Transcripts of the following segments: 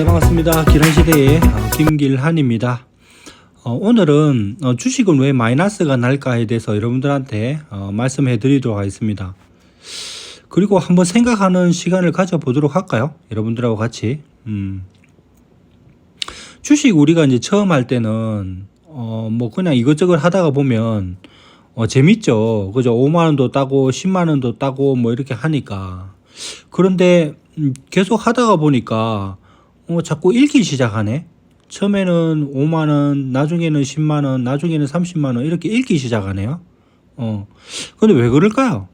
네 반갑습니다. 기란시대의 어, 김길한입니다. 어, 오늘은 어, 주식은 왜 마이너스가 날까에 대해서 여러분들한테 어, 말씀해 드리도록 하겠습니다. 그리고 한번 생각하는 시간을 가져보도록 할까요? 여러분들하고 같이. 음. 주식 우리가 이제 처음 할 때는 어, 뭐 그냥 이것저것 하다가 보면 어, 재밌죠. 그죠? 5만 원도 따고 10만 원도 따고 뭐 이렇게 하니까. 그런데 음, 계속 하다가 보니까 어, 자꾸 읽기 시작하네. 처음에는 5만 원, 나중에는 10만 원, 나중에는 30만 원 이렇게 읽기 시작하네요. 어. 근데 왜 그럴까요?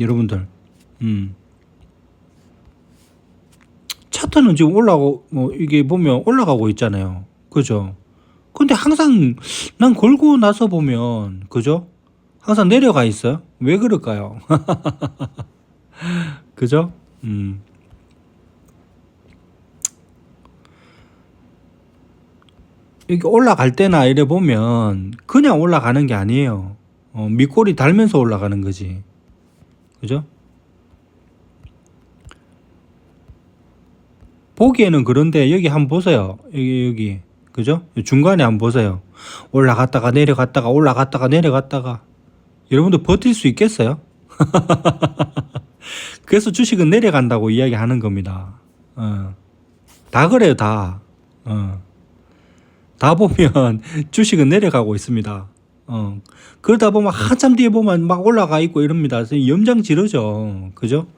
여러분들. 음. 차트는 지금 올라가고 뭐 이게 보면 올라가고 있잖아요. 그죠? 근데 항상 난 걸고 나서 보면 그죠? 항상 내려가 있어요. 왜 그럴까요? 그죠? 음. 이게 올라갈 때나 이래 보면 그냥 올라가는 게 아니에요. 어, 밑골이 달면서 올라가는 거지. 그죠? 보기에는 그런데 여기 한번 보세요. 여기 여기 그죠? 중간에 한번 보세요. 올라갔다가 내려갔다가 올라갔다가 내려갔다가 여러분들 버틸 수 있겠어요? 그래서 주식은 내려간다고 이야기하는 겁니다. 어. 다 그래요, 다. 어. 다 보면 주식은 내려가고 있습니다. 어. 그러다 보면 한참 뒤에 보면 막 올라가 있고 이럽니다. 염장 지르죠. 그죠?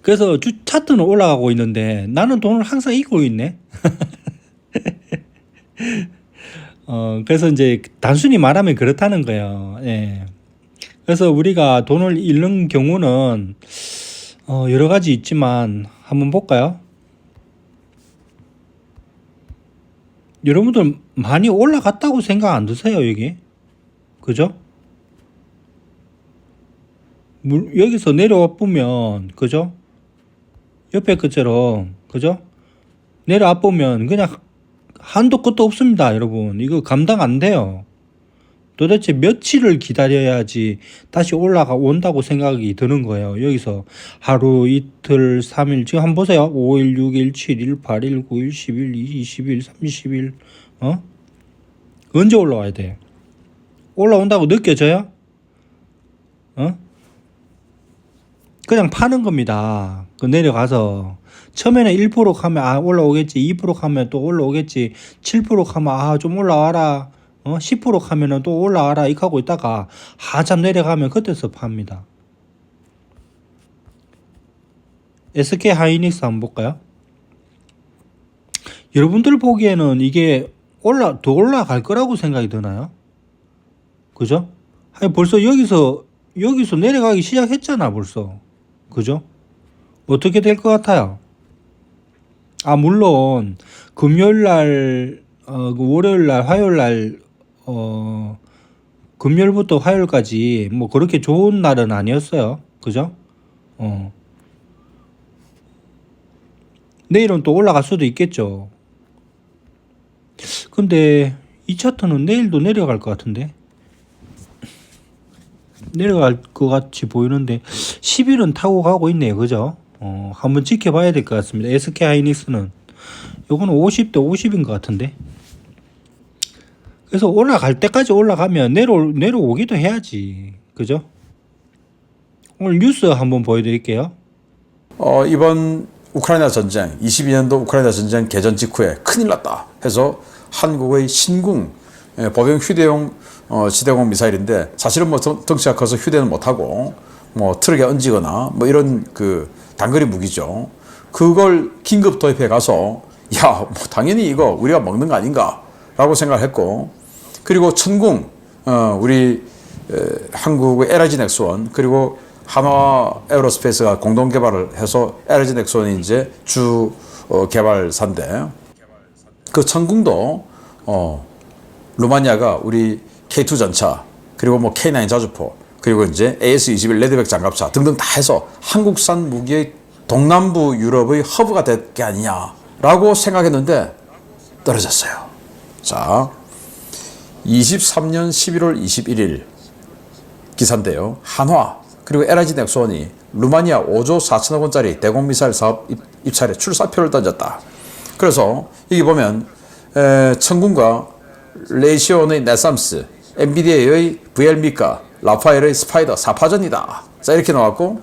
그래서 주 차트는 올라가고 있는데 나는 돈을 항상 잃고 있네. 어, 그래서 이제 단순히 말하면 그렇다는 거예요. 예. 그래서 우리가 돈을 잃는 경우는 어, 여러 가지 있지만 한번 볼까요? 여러분들 많이 올라갔다고 생각 안 드세요, 여기? 그죠? 물, 여기서 내려와 보면, 그죠? 옆에 것처럼, 그죠? 내려와 보면 그냥 한도 끝도 없습니다, 여러분. 이거 감당 안 돼요. 도대체 며칠을 기다려야지 다시 올라가 온다고 생각이 드는 거예요. 여기서 하루, 이틀, 3일, 지금 한번 보세요. 5일, 6일, 7일, 8일, 9일, 10일, 20일, 30일, 어? 언제 올라와야 돼? 올라온다고 느껴져요? 어? 그냥 파는 겁니다. 그 내려가서. 처음에는 1% 하면 아 올라오겠지, 2% 하면 또 올라오겠지, 7% 하면 아 좀 올라와라. 어, 10% 하면은 또 올라와라 이렇게 하고 있다가 한참 내려가면 그때서 팝니다. SK 하이닉스 한번 볼까요? 여러분들 보기에는 이게 올라 더 올라갈 거라고 생각이 드나요? 그죠? 아니 벌써 여기서 여기서 내려가기 시작했잖아 벌써. 그죠? 어떻게 될 것 같아요? 아 물론 금요일 날 어, 그 월요일 날 화요일 날 어, 금요일부터 화요일까지 뭐 그렇게 좋은 날은 아니었어요. 그죠? 어. 내일은 또 올라갈 수도 있겠죠. 근데 이 차트는 내일도 내려갈 것 같은데. 내려갈 것 같이 보이는데 10일은 타고 가고 있네요. 그죠? 어, 한번 지켜봐야 될 것 같습니다. SK 하이닉스는 요거는 50대 50인 것 같은데. 그래서 올라갈 때까지 올라가면 내려 내려오기도 해야지. 그죠? 오늘 뉴스 한번 보여드릴게요. 어, 이번 우크라이나 전쟁, 22년도 우크라이나 전쟁 개전 직후에 큰일 났다 해서 한국의 신궁 예, 보병 휴대용 어, 지대공 미사일인데 사실은 뭐 덩- 덩치가 커서 휴대는 못하고 뭐 트럭에 얹거나 뭐 이런 그 단거리 무기죠. 그걸 긴급 도입해 가서 야, 뭐 당연히 이거 우리가 먹는 거 아닌가 라고 생각했고 그리고 천궁 어, 우리 에, 한국의 LG 넥스원 그리고 한화 에어로스페이스가 공동 개발을 해서 LG 넥스원이 이제 주 어, 개발사인데 그 천궁도 어, 루마니아가 우리 K2 전차 그리고 뭐 K9 자주포 그리고 이제 AS21 레드백 장갑차 등등 다 해서 한국산 무기의 동남부 유럽의 허브가 될 게 아니냐라고 생각했는데 떨어졌어요. 자, 23년 11월 21일 기사인데요. 한화 그리고 LG 넥스원이 루마니아 5조 4천억 원짜리 대공 미사일 사업 입- 입찰에 출사표를 던졌다. 그래서 여기 보면 에, 천군과 레이시온의 네삼스, 엔비디아의 VL미카, 라파엘의 스파이더 4파전이다. 자 이렇게 나왔고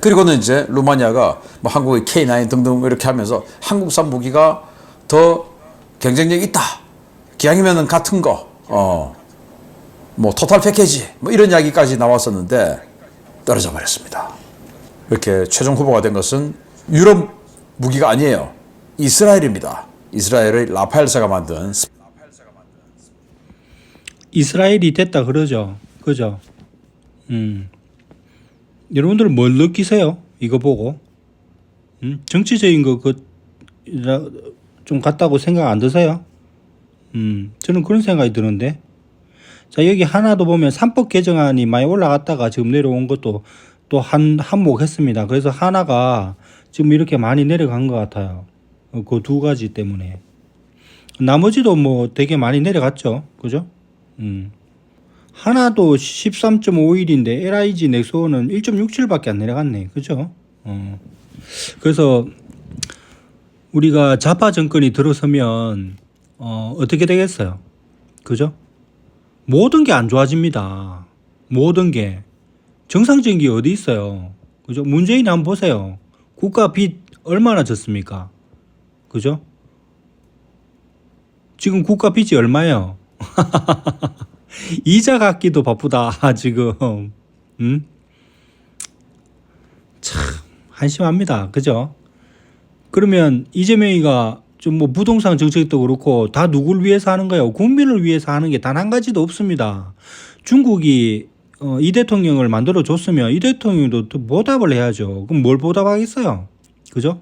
그리고는 이제 루마니아가 뭐 한국의 K9 등등 이렇게 하면서 한국산 무기가 더 경쟁력 있다. 기왕이면은 같은 거, 어, 뭐 토탈 패키지, 뭐 이런 이야기까지 나왔었는데 떨어져 버렸습니다. 이렇게 최종 후보가 된 것은 유럽 무기가 아니에요. 이스라엘입니다. 이스라엘의 라파엘사가 만든 스- 이스라엘이 됐다 그러죠. 그죠? 음. 여러분들 뭘 느끼세요? 이거 보고. 음? 정치적인 거, 그, 라- 좀 같다고 생각 안 드세요? 음, 저는 그런 생각이 드는데. 자, 여기 하나도 보면 삼법 개정안이 많이 올라갔다가 지금 내려온 것도 또 한, 한몫 했습니다. 그래서 하나가 지금 이렇게 많이 내려간 것 같아요. 그 두 가지 때문에. 나머지도 뭐 되게 많이 내려갔죠. 그죠? 음. 하나도 13.51인데 LIG 넥소는 1.67밖에 안 내려갔네. 그죠? 어. 그래서 우리가 좌파 정권이 들어서면 어, 어떻게 되겠어요? 그죠? 모든 게 안 좋아집니다. 모든 게 정상적인 게 어디 있어요? 그죠? 문재인 한번 보세요. 국가 빚 얼마나 졌습니까? 그죠? 지금 국가 빚이 얼마예요? 이자 갚기도 바쁘다 지금 음? 참 한심합니다 그죠 그러면 이재명이가 좀 뭐 부동산 정책도 그렇고 다 누굴 위해서 하는 거예요? 국민을 위해서 하는 게 단 한 가지도 없습니다. 중국이 어, 이 대통령을 만들어 줬으면 이 대통령도 또 보답을 해야죠. 그럼 뭘 보답하겠어요? 그죠?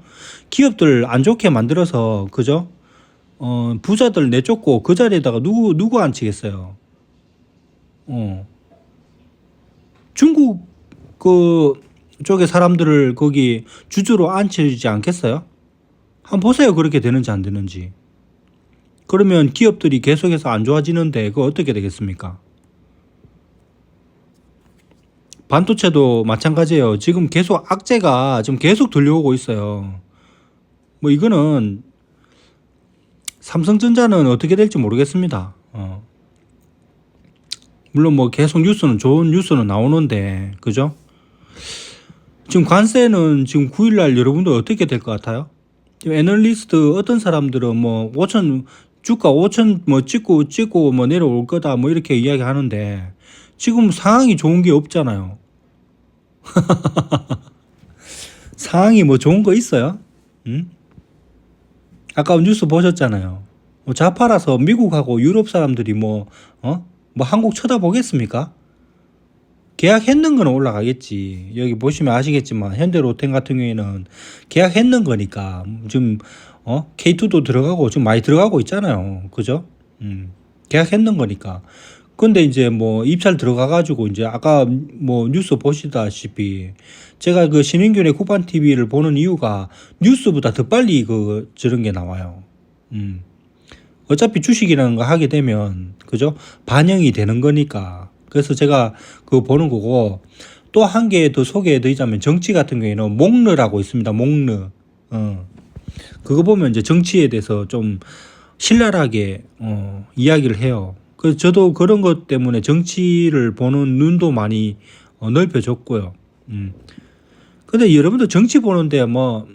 기업들 안 좋게 만들어서 그죠? 어, 부자들 내쫓고 그 자리에다가 누구 누구 앉히겠어요? 어. 중국 그 쪽의 사람들을 거기 주주로 앉혀주지 않겠어요? 한번 보세요. 그렇게 되는지 안 되는지. 그러면 기업들이 계속해서 안 좋아지는데 그거 어떻게 되겠습니까? 반도체도 마찬가지예요. 지금 계속 악재가 지금 계속 들려오고 있어요. 뭐 이거는 삼성전자는 어떻게 될지 모르겠습니다. 어. 물론 뭐 계속 뉴스는 좋은 뉴스는 나오는데 그죠? 지금 관세는 지금 9일날 여러분들 어떻게 될 것 같아요? 애널리스트 어떤 사람들은 뭐 5천 주가 5천 뭐 찍고 찍고 뭐 내려올 거다 뭐 이렇게 이야기하는데 지금 상황이 좋은 게 없잖아요. 상황이 뭐 좋은 거 있어요? 응? 아까 뉴스 보셨잖아요. 뭐 좌파라서 미국하고 유럽 사람들이 뭐 어? 뭐 한국 쳐다보겠습니까? 계약했는 거는 올라가겠지. 여기 보시면 아시겠지만 현대로템 같은 경우에는 계약했는 거니까 지금 어 K2도 들어가고 지금 많이 들어가고 있잖아요. 그죠? 음. 계약했는 거니까. 근데 이제 뭐 입찰 들어가 가지고 이제 아까 뭐 뉴스 보시다시피 제가 그 신인균의 쿠판 TV를 보는 이유가 뉴스보다 더 빨리 그 저런 게 나와요. 음. 어차피 주식이라는 거 하게 되면 그죠 반영이 되는 거니까 그래서 제가 그거 보는 거고 또 한 개 더 소개해 드리자면 정치 같은 경우에는 목르라고 있습니다 목르 어. 그거 보면 이제 정치에 대해서 좀 신랄하게 어, 이야기를 해요 그 저도 그런 것 때문에 정치를 보는 눈도 많이 어, 넓혀졌고요 음. 근데 여러분들 정치 보는데 뭐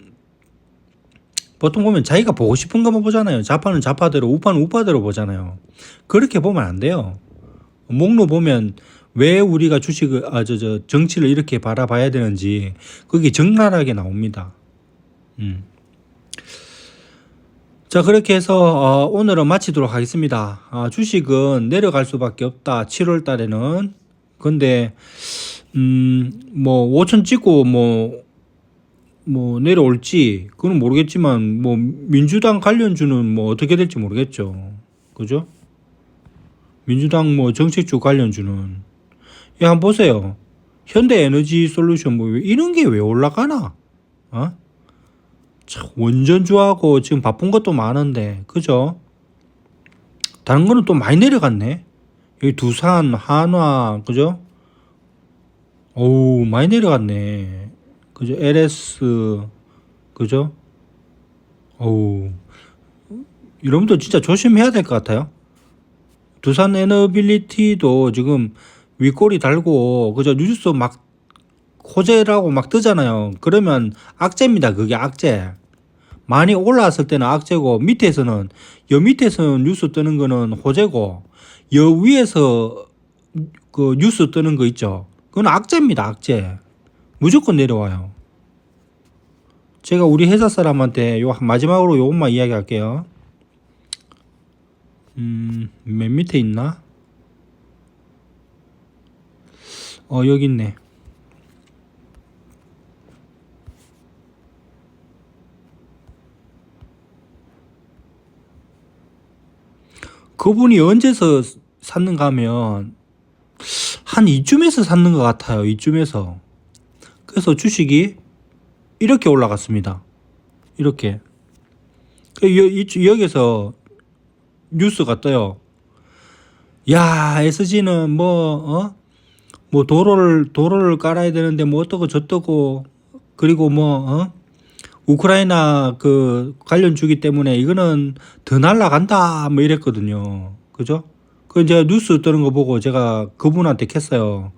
보통 보면 자기가 보고 싶은 것만 보잖아요. 좌파는 좌파대로, 우파는 우파대로 보잖아요. 그렇게 보면 안 돼요. 목록 보면 왜 우리가 주식을, 아, 저, 저, 정치를 이렇게 바라봐야 되는지, 그게 적나라하게 나옵니다. 음. 자, 그렇게 해서, 어, 오늘은 마치도록 하겠습니다. 아, 주식은 내려갈 수밖에 없다. 7월 달에는. 근데, 음, 뭐, 5천 찍고, 뭐, 뭐 내려올지 그건 모르겠지만 뭐 민주당 관련주는 뭐 어떻게 될지 모르겠죠. 그죠? 민주당 뭐 정책주 관련주는 예, 한번 보세요. 현대 에너지 솔루션 뭐 이런 게 왜 올라가나? 어? 참 원전주하고 지금 바쁜 것도 많은데 그죠? 다른 거는 또 많이 내려갔네. 여기 두산, 한화, 그죠? 어우 많이 내려갔네. 그죠? LS 그죠? 어우 여러분들 진짜 조심해야 될 것 같아요. 두산 에너빌리티도 지금 윗꼬리 달고 그죠? 뉴스 막 호재라고 막 뜨잖아요. 그러면 악재입니다. 그게 악재. 많이 올라왔을 때는 악재고 밑에서는 여 밑에서 뉴스 뜨는 거는 호재고 여 위에서 그 뉴스 뜨는 거 있죠. 그건 악재입니다. 악재. 무조건 내려와요. 제가 우리 회사 사람한테 요 마지막으로 요것만 이야기할게요. 음, 맨 밑에 있나? 어, 여기 있네. 그분이 언제서 샀는가 하면 한 이쯤에서 샀는 것 같아요. 이쯤에서. 그래서 주식이 이렇게 올라갔습니다. 이렇게. 그 여기서 뉴스가 떠요. 야, SG는 뭐, 어? 뭐 도로를, 도로를 깔아야 되는데 뭐 어떠고 저떠고 그리고 뭐, 어? 우크라이나 그 관련 주기 때문에 이거는 더 날라간다 뭐 이랬거든요. 그죠? 그 제가 뉴스 뜨는 거 보고 제가 그분한테 캤어요.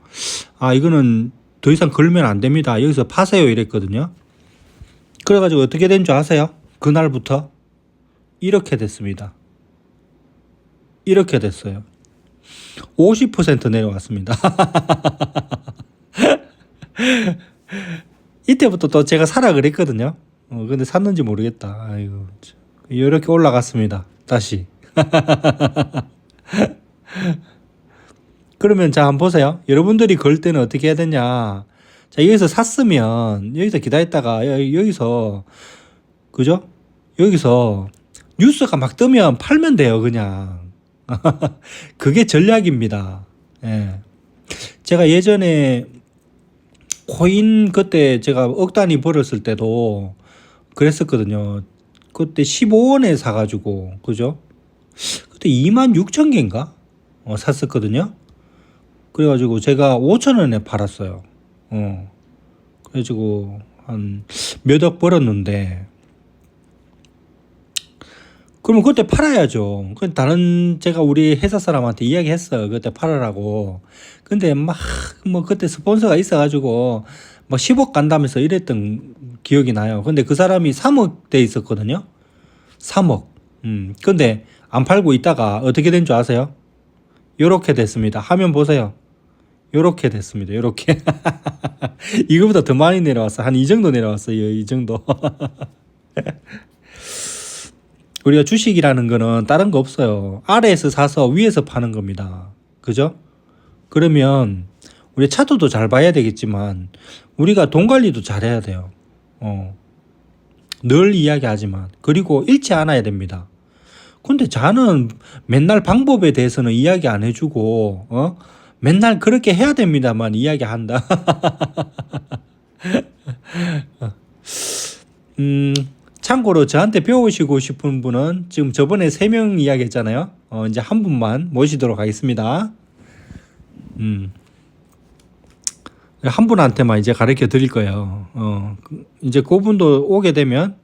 아, 이거는 더 이상 걸면 안 됩니다. 여기서 파세요 이랬거든요. 그래가지고 어떻게 된 줄 아세요? 그날부터 이렇게 됐습니다. 이렇게 됐어요. 50% 내려왔습니다. 이때부터 또 제가 사라 그랬거든요. 어, 근데 샀는지 모르겠다. 아이고. 참. 이렇게 올라갔습니다. 다시. 그러면 자, 한번 보세요. 여러분들이 걸 때는 어떻게 해야 되냐. 자, 여기서 샀으면, 여기서 기다렸다가, 여- 여기서, 그죠? 여기서 뉴스가 막 뜨면 팔면 돼요, 그냥. 그게 전략입니다. 예. 제가 예전에 코인 그때 제가 억 단위 벌었을 때도 그랬었거든요. 그때 15원에 사가지고, 그죠? 그때 2만 6천 개인가? 어, 샀었거든요. 그래가지고 제가 5천 원에 팔았어요. 어. 그래가지고 한 몇 억 벌었는데, 그러면 그때 팔아야죠. 그 다른 제가 우리 회사 사람한테 이야기했어요. 그때 팔으라고. 근데 막 뭐 그때 스폰서가 있어가지고 뭐 10억 간다면서 이랬던 기억이 나요. 근데 그 사람이 3억 돼 있었거든요. 3억. 음. 근데 안 팔고 있다가 어떻게 된 줄 아세요? 요렇게 됐습니다. 화면 보세요. 요렇게 됐습니다. 요렇게. 이거보다 더 많이 내려왔어. 한 이 정도 내려왔어요. 이 정도. 우리가 주식이라는 거는 다른 거 없어요. 아래에서 사서 위에서 파는 겁니다. 그죠? 그러면 우리 차트도 잘 봐야 되겠지만 우리가 돈 관리도 잘 해야 돼요. 어. 늘 이야기하지만 그리고 잃지 않아야 됩니다. 근데 자는 맨날 방법에 대해서는 이야기 안 해주고 어? 맨날 그렇게 해야 됩니다만 이야기한다. 음, 참고로 저한테 배우시고 싶은 분은 지금 저번에 세 명 이야기 했잖아요. 어, 이제 한 분만 모시도록 하겠습니다. 음. 한 분한테만 이제 가르쳐 드릴 거예요. 어, 그- 이제 그분도 오게 되면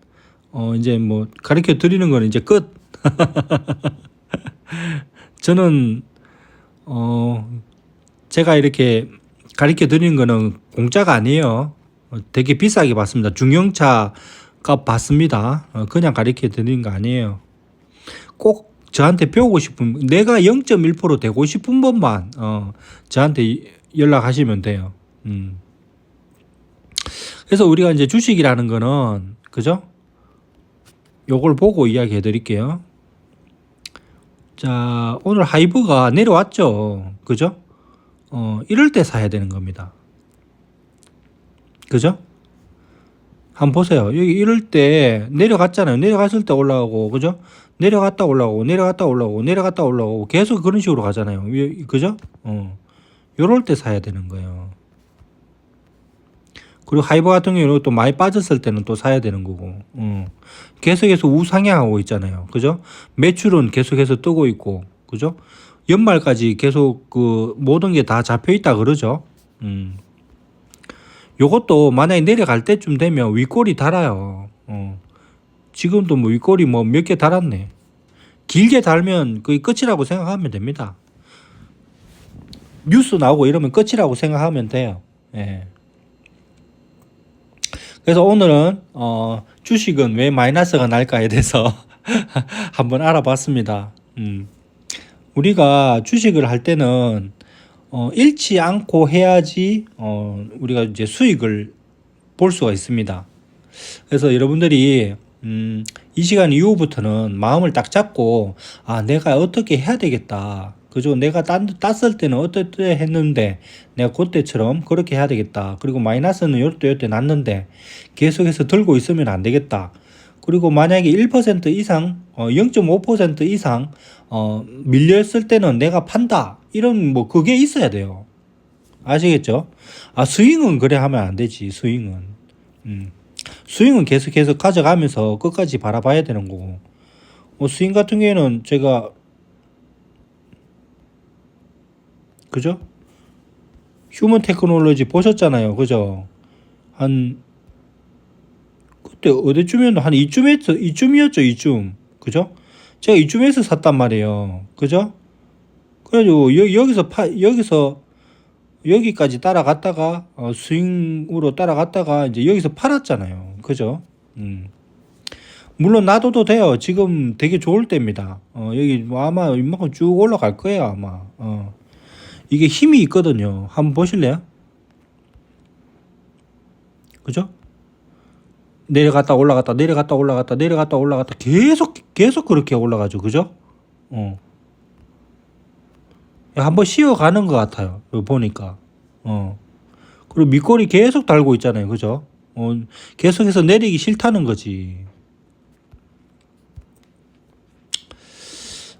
어, 이제 뭐 가르쳐 드리는 거는 이제 끝. 저는 어, 제가 이렇게 가르쳐 드리는 거는 공짜가 아니에요. 어, 되게 비싸게 받습니다. 중형차 값 받습니다. 어, 그냥 가르쳐 드리는 거 아니에요. 꼭 저한테 배우고 싶은 내가 0.1% 되고 싶은 것만 어, 저한테 연락하시면 돼요. 음. 그래서 우리가 이제 주식이라는 거는 그죠? 요걸 보고 이야기해 드릴게요. 자, 오늘 하이브가 내려왔죠. 그죠? 어, 이럴 때 사야 되는 겁니다. 그죠? 한번 보세요. 여기 이럴 때 내려갔잖아요. 내려갔을 때 올라가고, 그죠? 내려갔다 올라오고, 내려갔다 올라오고, 내려갔다 올라오고, 계속 그런 식으로 가잖아요. 위- 그죠? 어. 요럴 때 사야 되는 거예요. 그리고 하이버 같은 경우는 또 많이 빠졌을 때는 또 사야 되는 거고, 어. 계속해서 우상향하고 있잖아요. 그죠? 매출은 계속해서 뜨고 있고, 그죠? 연말까지 계속 그 모든 게 다 잡혀 있다 그러죠. 음. 요것도 만약에 내려갈 때쯤 되면 윗골이 달아요. 어. 지금도 뭐 윗골이 뭐 몇 개 달았네. 길게 달면 그게 끝이라고 생각하면 됩니다. 뉴스 나오고 이러면 끝이라고 생각하면 돼요. 예. 그래서 오늘은 어, 주식은 왜 마이너스가 날까에 대해서 한번 알아봤습니다. 음. 우리가 주식을 할 때는 어, 잃지 않고 해야지 어, 우리가 이제 수익을 볼 수가 있습니다. 그래서 여러분들이 음, 이 시간 이후부터는 마음을 딱 잡고 아 내가 어떻게 해야 되겠다. 그죠? 내가 딴, 땄을 때는 어떻게 했는데 내가 그때처럼 그렇게 해야 되겠다. 그리고 마이너스는 요때 요때 났는데 계속해서 들고 있으면 안 되겠다. 그리고 만약에 1% 이상, 어, 0.5% 이상 어, 밀렸을 때는 내가 판다. 이런 뭐 그게 있어야 돼요. 아시겠죠? 아 스윙은 그래 하면 안 되지. 스윙은. 음. 스윙은 계속 계속 가져가면서 끝까지 바라봐야 되는 거고. 어, 스윙 같은 경우에는 제가 그죠? 휴먼 테크놀로지 보셨잖아요. 그죠? 한그 때 어디쯤이었나? 한 이쯤에서 이쯤이었죠. 이쯤. 그죠? 제가 이쯤에서 샀단 말이에요. 그죠? 그래가지고 여, 여기서 파 여기서 여기까지 따라갔다가 어, 스윙으로 따라갔다가 이제 여기서 팔았잖아요. 그죠? 음. 물론 놔둬도 돼요. 지금 되게 좋을 때입니다. 어, 여기 뭐 아마 이만큼 쭉 올라갈 거예요. 아마. 어. 이게 힘이 있거든요. 한번 보실래요? 그죠? 내려갔다 올라갔다 내려갔다 올라갔다 내려갔다 올라갔다 계속 계속 그렇게 올라가죠. 그죠? 어. 한번 쉬어가는 것 같아요. 보니까. 어. 그리고 밑골이 계속 달고 있잖아요. 그죠? 어, 계속해서 내리기 싫다는 거지.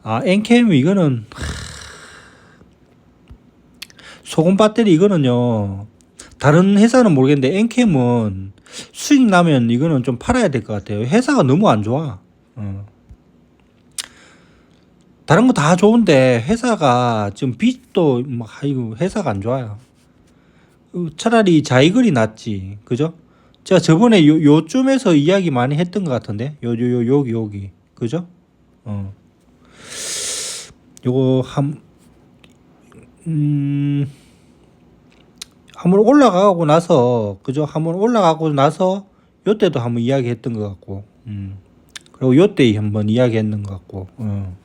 아, 엔캠 이거는 하... 소금 배터리 이거는요. 다른 회사는 모르겠는데 엔캠은 수익 나면 이거는 좀 팔아야 될 것 같아요. 회사가 너무 안 좋아. 어. 다른 거 다 좋은데 회사가 지금 빚도 막 아이고 회사가 안 좋아요. 어, 차라리 자이글이 낫지, 그죠? 제가 저번에 요 요쯤에서 이야기 많이 했던 것 같은데 요 요 요 여기 여기 그죠? 어. 요거 한 음. 한번 올라가고 나서 그죠? 한번 올라가고 나서 요때도 한번 이야기했던 것 같고, 음. 그리고 요때 한번 이야기했는 것 같고, 어.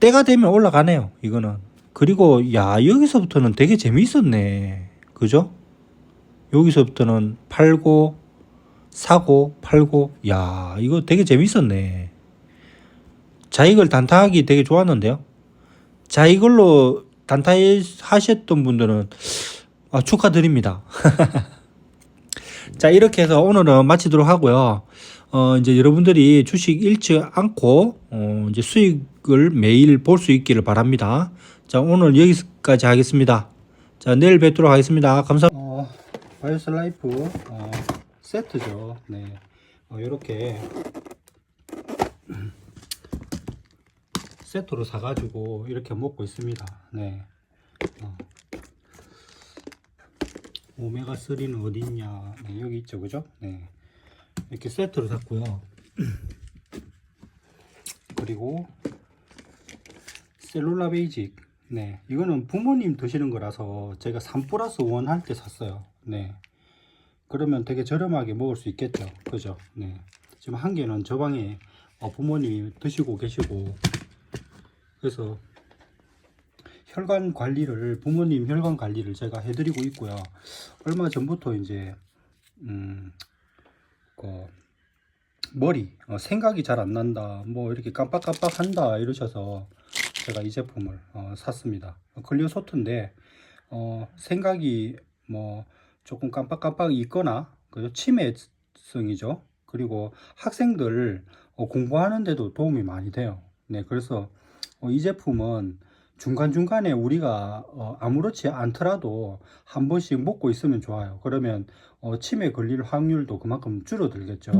때가 되면 올라가네요. 이거는. 그리고 야 여기서부터는 되게 재미있었네. 그죠? 여기서부터는 팔고 사고 팔고 야 이거 되게 재밌었네. 자익을 단타하기 되게 좋았는데요. 자이걸로 단타 하셨던 분들은 아, 축하드립니다. 자 이렇게 해서 오늘은 마치도록 하고요. 어, 이제 여러분들이 주식 잃지 않고 어, 이제 수익을 매일 볼 수 있기를 바랍니다. 자 오늘 여기까지 하겠습니다. 자 내일 뵙도록 하겠습니다. 감사합니다. 어, 바이오스 라이프 어, 세트죠. 네, 어, 이렇게 세트로 사가지고 이렇게 먹고 있습니다. 네. 어. 오메가 3는 어디 있냐? 네, 여기 있죠, 그죠? 네. 이렇게 세트로 샀고요. 그리고 셀룰라 베이직. 네, 이거는 부모님 드시는 거라서 제가 3 플러스 1 할 때 샀어요. 네. 그러면 되게 저렴하게 먹을 수 있겠죠. 그죠? 네. 지금 한 개는 저 방에 어, 부모님이 드시고 계시고 그래서 혈관 관리를 부모님 혈관 관리를 제가 해드리고 있고요. 얼마 전부터 이제 음, 그 머리 어, 생각이 잘 안 난다, 뭐 이렇게 깜빡깜빡한다 이러셔서 제가 이 제품을 어, 샀습니다. 클리오 소트인데 어, 생각이 뭐 조금 깜빡깜빡 있거나 그 치매성이죠. 그리고 학생들 어, 공부하는데도 도움이 많이 돼요. 네, 그래서 어, 이 제품은 중간중간에 우리가 어, 아무렇지 않더라도 한 번씩 먹고 있으면 좋아요. 그러면 어, 치매 걸릴 확률도 그만큼 줄어들겠죠.